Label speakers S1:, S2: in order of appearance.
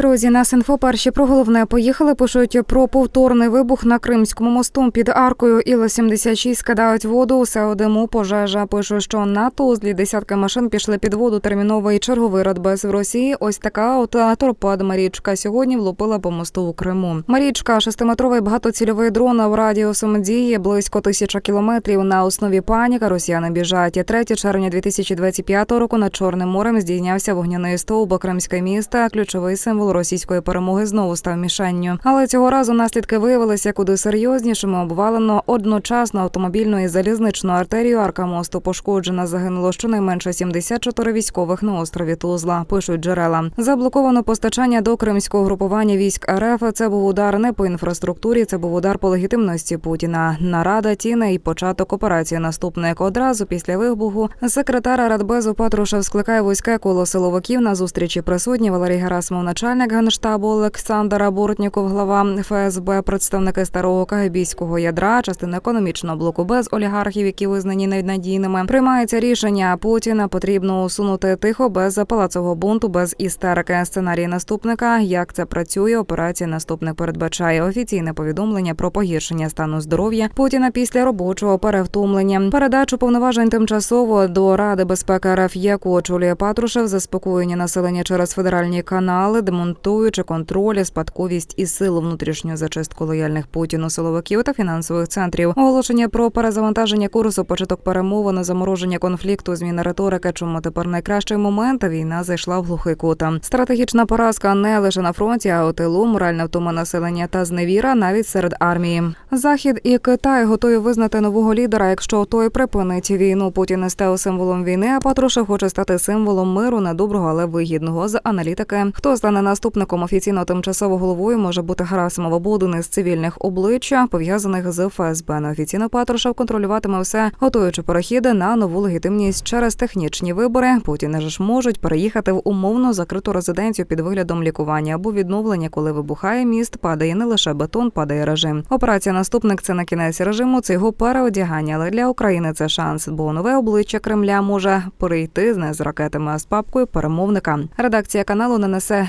S1: Друзі, нас інфо перші про головне поїхали. Пишуть про повторний вибух на Кримському мосту під аркою. Іла 76 скидають воду. Усе у диму пожежа. Пише, що на Тузлі десятки машин пішли під воду. Терміновий черговий радбез в Росії. Ось така от торпед Марічка сьогодні влупила по мосту у Криму. Марічка шестиметровий багатоцільовий дрон в радіусом дії близько тисяча кілометрів. На основі паніка росіяни біжать. 3 червня 2025 року над Чорним морем здійнявся вогняний стовп Кримське місто. Ключовий символ російської перемоги знову став мішенню. Але цього разу наслідки виявилися куди серйознішими. Обвалено одночасно автомобільну і залізничну артерію. Арка мосту пошкоджена. Загинуло щонайменше 74 військових на острові Тузла. Пишуть джерела. Заблоковано постачання до кримського групування військ РФ. Це був удар не по інфраструктурі. Це був удар по легітимності Путіна. Нарада Тіна і початок операції. Наступник одразу після вибуху секретар Радбезу Патрушев скликає війська коло силовиків на зустрічі присутні Валерій Герасимов, начальник генштабу Олександр Бортніков, глава ФСБ, представники старого кагибійського ядра, частина економічного блоку без олігархів, які визнані ненадійними. Приймається рішення Путіна. Потрібно усунути тихо без палацового бунту, без істерики. Сценарій наступника. Як це працює? Операція наступник передбачає офіційне повідомлення про погіршення стану здоров'я Путіна після робочого перевтомлення. Передачу повноважень тимчасово до Ради безпеки РФ, яку очолює Патрушев, заспокоєння населення через федеральні канали, демонтуючи контроль, спадковість і силу внутрішню зачистку лояльних Путіну силовиків та фінансових центрів. Оголошення про перезавантаження курсу, початок перемовин, замороження конфлікту, зміна риторики. Чому тепер найкращий момент війна зайшла в глухий кут. Стратегічна поразка не лише на фронті, а у тилу, моральна втома населення та зневіра навіть серед армії. Захід і Китай готові визнати нового лідера, якщо той припинить війну. Путін не став символом війни, а Патрушев хоче стати символом миру, недоброго, але вигідного з аналітики. Хто стане наступником офіційно тимчасово головою, може бути Герасимов або із цивільних обличчя, пов'язаних з ФСБ. Неофіційно Патрушев контролюватиме все, готуючи перехіди на нову легітимність через технічні вибори. Путіни ж можуть переїхати в умовно закриту резиденцію під виглядом лікування або відновлення, коли вибухає міст, падає не лише бетон, падає режим. Операція наступник це на кінець режиму. Це його переодягання. Але для України це шанс, бо нове обличчя Кремля може перейти не з ракетами, а з папкою перемовника. Редакція каналу не несе